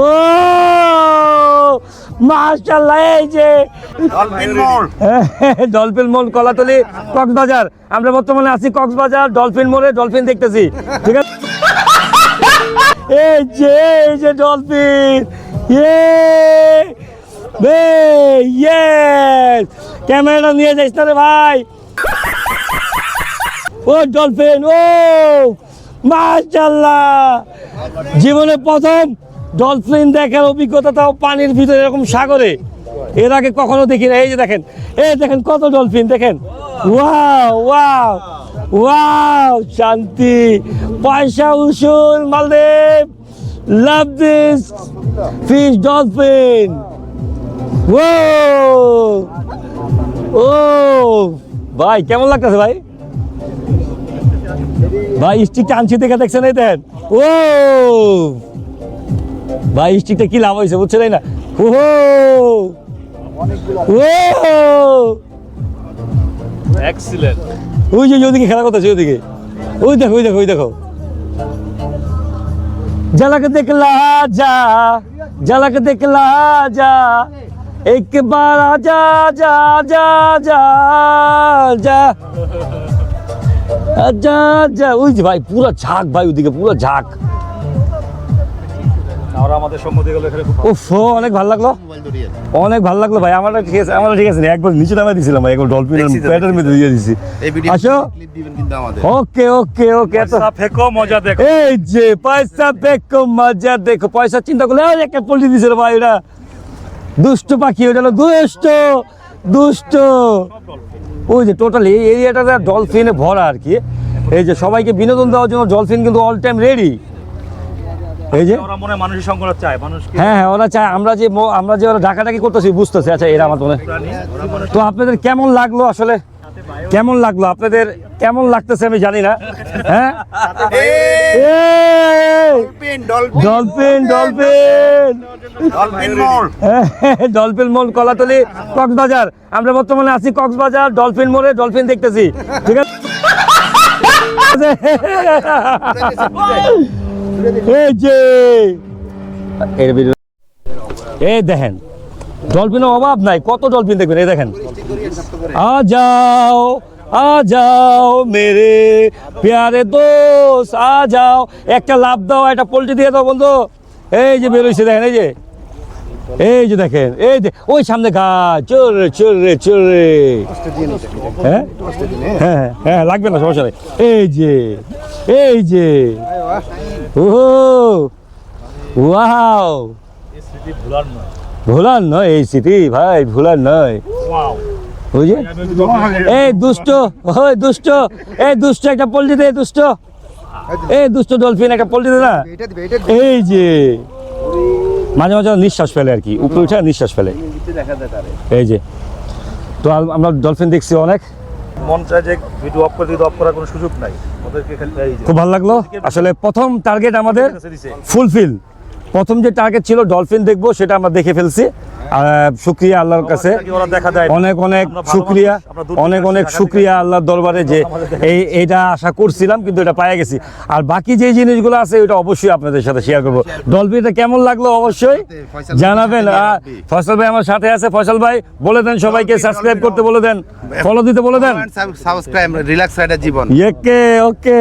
ও মাশাআল্লাহ এই যে। ডলফিন মোড় কলাতলি কক্সবাজার। আমরা বর্তমানে আছি কক্সবাজার ডলফিন মোড়ে ডলফিন দেখতেছি। ঠিক আছে? এই যে এই যে ডলফিন ইয়ে বে ইয়েস। ক্যামেরাটা নিয়ে যাইস না রে ভাই। ও ডলফিন ও মাশাআল্লাহ। জীবনে প্রথম ডলফিন দেখার অভিজ্ঞতা তাও পানির ভিতরে এরকম সাগরে। এর আগে কখনো দেখি না এই যে দেখেন, এই দেখেন কত ডলফিন, দেখেন। ওয়াও ওয়াও ওয়াও, শান্তি। পয়সা, উসুল, মালদ্বীপ, লাভ দিস, ফিশ, ডলফিন। ও ও ভাই, কেমন লাগতেছে ভাই? ভাই স্টিক টানছি দেখে দেখছেন, এই দেন ও ভাই স্টিকটা কি লাভ হয়েছে বুঝছে তাই না ও ও এক্সিলেন্ট ওই যে ওইদিকে খেলা করতেছে ওইদিকে। ওই দেখো ওই দেখো ওই দেখো। ঝলক দেখলা যা ঝলক দেখলা যা এক বার যা যা যা যা যা যা যা ওই যে ভাই পুরো ঝাঁক ভাই ওইদিকে পুরো ঝাঁক। আমরা আমাদের সম্মতি গেলে এখানে খুব অনেক ভালো লাগল। অনেক ভালো লাগল ভাই। আমার ঠিক আছে আমার ঠিক আছে একবার নিচে নামে দিছিলাম ভাই একবার ডলফিনের মধ্যে দিয়ে দিছি। আসো। ক্লিপ দিবেন কিন্তু আমাদের। ওকে ওকে ওকে পয়সা ফেকো মজা দেখো। এই যে পয়সা দেখো মজা দেখো। পয়সা চিন্তা করলে ওই একটা পল্টি ভাই দুষ্ট পাখি ওটা হলো দুষ্ট দুষ্ট। ওই যে টোটালি এই এরিয়াটা ডলফিনে ভরা আর কি। এই যে সবাইকে বিনোদন দেওয়ার জন্য ডলফিন কিন্তু অল টাইম রেডি এই যে? ওরা মনে মানুষের সঙ্গ চায় মানুষকে হ্যাঁ হ্যাঁ ওরা চায়। আমরা যে ম- আমরা যে ওরা ডাকাডাকি করতেছি বুঝতেছি। আচ্ছা এরা আমার মনে তো আপনাদের কেমন লাগল আসলে? কেমন লাগল? আপনাদের কেমন লাগতেছে আমি জানি না। হ্যাঁ! Dolphin dolphin! ডলফিন ডলফিন মোড় কলাতলি কক্সবাজার। আমরা বর্তমানে আছি কক্সবাজার ডলফিন মোলে ডলফিন দেখতেছি। ঠিক আছে? এই যে। এই দেখেন ডলফিনের অভাব নাই কত ডলফিন দেখবেন এই দেখেন। আ যাও আ যাও মেরে প্যারে দোষ আ যাও। একটা লাভ দাও একটা পোলট্রি দিয়ে দাও বন্ধু। এই যে বেরোইছে দেখেন এই যে। এই যে দেখেন এই যে ওই সামনে গাছ চোর রে চোর রে চোর রে। হ্যাঁ? হ্যাঁ হ্যাঁ হ্যাঁ লাগবে না সমস্যা নেই। এই যে এই যে। ও ওয়াও। ভুলার নয় এই স্মৃতি, ভাই, ভুলার নয়। ওয়াও এই দুষ্ট, ওই দুষ্ট, এই দুষ্ট একটা পোল্ট্রি দে দুষ্ট। এই দুষ্ট ডলফিন একটা পোল্ট্রি দে না। এই যে। মাঝে মাঝে নিঃশ্বাস ফেলে আর কি, উপরে উঠে নিঃশ্বাস ফেলে। এই যে। তো আমরা ডলফিন দেখছি অনেক। মন চায় যে ভিডিও অফ করে দিতে অফ করার কোনো সুযোগ নাই। খুব ভালো লাগল। আসলে প্রথম টার্গেট আমাদের ফুলফিল। প্রথম যে টার্গেট ছিল ডলফিন দেখব সেটা আমরা দেখে ফেলছি। শুক্রিয়া আল্লাহর কাছে। অনেক অনেক শুক্রিয়া অনেক অনেক শুক্রিয়া আল্লাহর দরবারে যে এই এইটা আশা করছিলাম কিন্তু এটা পায়ে গেছি। আর বাকি যে জিনিসগুলো আছে ওইটা অবশ্যই আপনাদের সাথে শেয়ার করব। ডলফিনটা কেমন লাগল? অবশ্যই জানাবেন। ফয়সাল ভাই আমার সাথে আছে। ফয়সাল ভাই বলে দেন সবাইকে সাবস্ক্রাইব করতে বলে দেন। ফলো দিতে বলে দেন। সাবস্ক্রাইব রিল্যাক্স রাইডার জীবন। Okay okay.